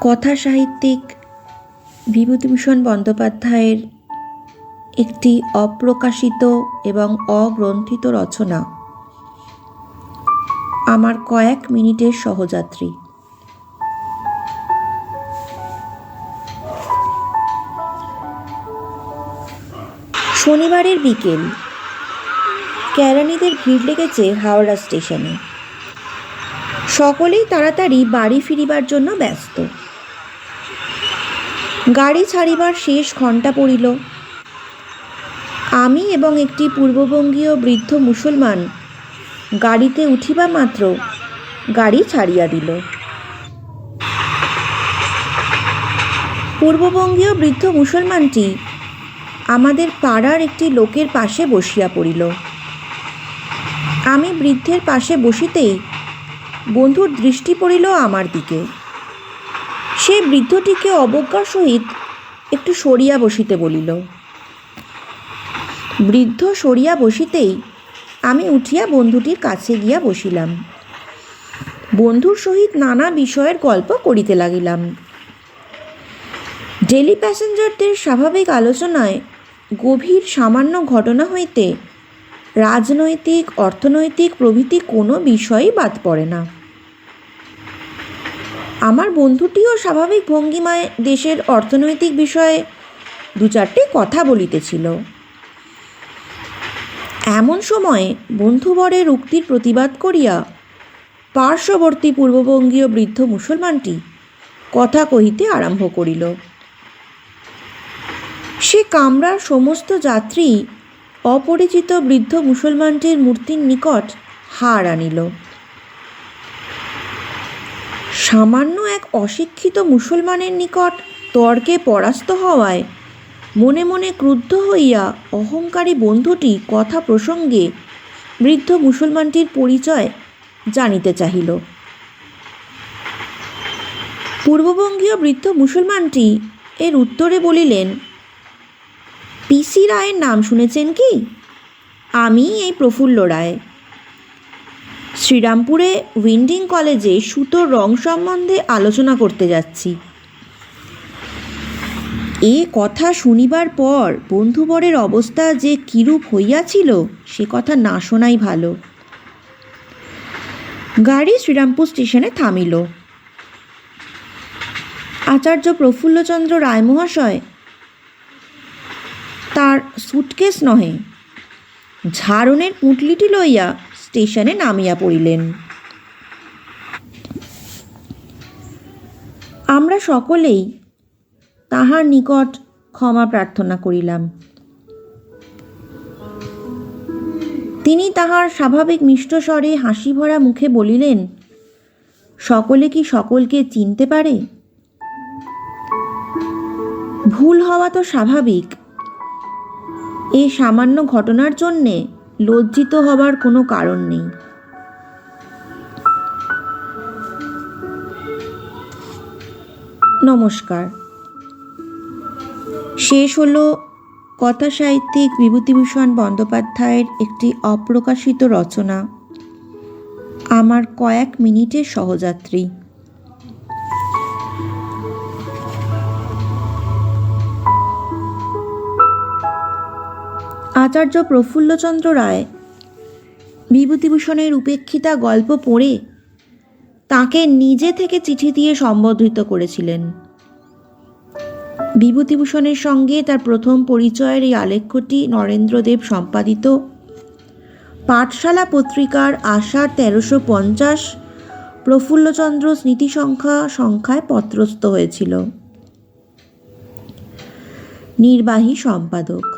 কথা সাহিত্যিক বিভূতিভূষণ বন্দ্যোপাধ্যায়ের একটি অপ্রকাশিত এবং অগ্রন্থিত রচনা, আমার কয়েক মিনিটের সহযাত্রী। শনিবারের বিকেল, কেরানিদের ভিড় লেগেছে হাওড়া স্টেশনে। সকলেই তাড়াতাড়ি বাড়ি ফিরিবার জন্য ব্যস্ত। গাড়ি ছাড়িবার শেষ ঘণ্টা পড়িল। আমি এবং একটি পূর্ববঙ্গীয় বৃদ্ধ মুসলমান গাড়িতে উঠিবা মাত্র গাড়ি ছাড়িয়া দিল। পূর্ববঙ্গীয় বৃদ্ধ মুসলমানটি আমাদের পাড়ার একটি লোকের পাশে বসিয়া পড়িল। আমি বৃদ্ধের পাশে বসিতেই বন্ধুর দৃষ্টি পড়িল আমার দিকে। সে বৃদ্ধটিকে অবজ্ঞার সহিত একটু সরিয়া বসিতে বলিল, বৃদ্ধ সরিয়া বসিতেই আমি উঠিয়া বন্ধুটির কাছে গিয়া বসিলাম। বন্ধুর সহিত নানা বিষয়ের গল্প করিতে লাগিলাম। ডেলি প্যাসেঞ্জারদের স্বাভাবিক আলোচনায় গভীর সামান্য ঘটনা হইতে রাজনৈতিক, অর্থনৈতিক প্রভৃতি কোনো বিষয়ই বাদ পড়ে না। আমার বন্ধুটিও স্বাভাবিক ভঙ্গিমায় দেশের অর্থনৈতিক বিষয়ে দু চারটে কথা বলিতেছিল। এমন সময়ে বন্ধুবরের উক্তির প্রতিবাদ করিয়া পার্শ্ববর্তী পূর্ববঙ্গীয় বৃদ্ধ মুসলমানটি কথা কহিতে আরম্ভ করিল। সে কামরার সমস্ত যাত্রী অপরিচিত বৃদ্ধ মুসলমানটির মূর্তির নিকট হার আনিল। সামান্য এক অশিক্ষিত মুসলমানের নিকট তর্কে পরাস্ত হওয়ায় মনে মনে ক্রুদ্ধ হইয়া অহংকারী বন্ধুটি কথা প্রসঙ্গে বৃদ্ধ মুসলমানটির পরিচয় জানিতে চাহিল। পূর্ববঙ্গীয় বৃদ্ধ মুসলমানটি এর উত্তরে বলিলেন, পিসি রায়ের নাম শুনেছেন কি? আমি এই প্রফুল্ল রায়। শ্রীরামপুরে উইন্ডিং কলেজে সুতোর রং সম্বন্ধে আলোচনা করতে যাচ্ছি। এ কথা শুনিবার পর বন্ধুবরের অবস্থা যে কিরূপ হইয়াছিল, সে কথা না শোনাই ভালো। গাড়ি শ্রীরামপুর স্টেশনে থামিল। আচার্য প্রফুল্লচন্দ্র রায় মহাশয় তার সুটকেস নহে, ঝাড়নের পুঁটলিটি লইয়া স্টেশনে নামিয়া পড়িলেন। আমরা সকলেই তাহার নিকট ক্ষমা প্রার্থনা করিলাম। তিনি তাহার স্বাভাবিক মিষ্ট স্বরে হাসি ভরা মুখে বলিলেন, সকলে কি সকলকে চিনতে পারে? ভুল হওয়া তো স্বাভাবিক। এই সামান্য ঘটনার জন্যে লজ্জিত হবার কোনো কারণ নেই। নমস্কার। শেষ হলো কথা সাহিত্যিক বিভূতিভূষণ বন্দ্যোপাধ্যায়ের একটি অপ্রকাশিত রচনা, আমার কয়েক মিনিটের সহযাত্রী। আচার্য প্রফুল্লচন্দ্র রায় বিভূতিভূষণের উপেক্ষিতা গল্প পড়ে তাকে নিজে থেকে চিঠি দিয়ে সম্বোধিত করেছিলেন। বিভূতিভূষণের সঙ্গে তার প্রথম পরিচয়ের এই আলেখ্যটি নরেন্দ্রদেব সম্পাদিত। পাঠশালা পত্রিকার আষাঢ় তেরোশো পঞ্চাশ প্রফুল্লচন্দ্র স্মৃতি সংখ্যা সংখ্যায় পত্রস্থ হয়েছিল। নির্বাহী সম্পাদক।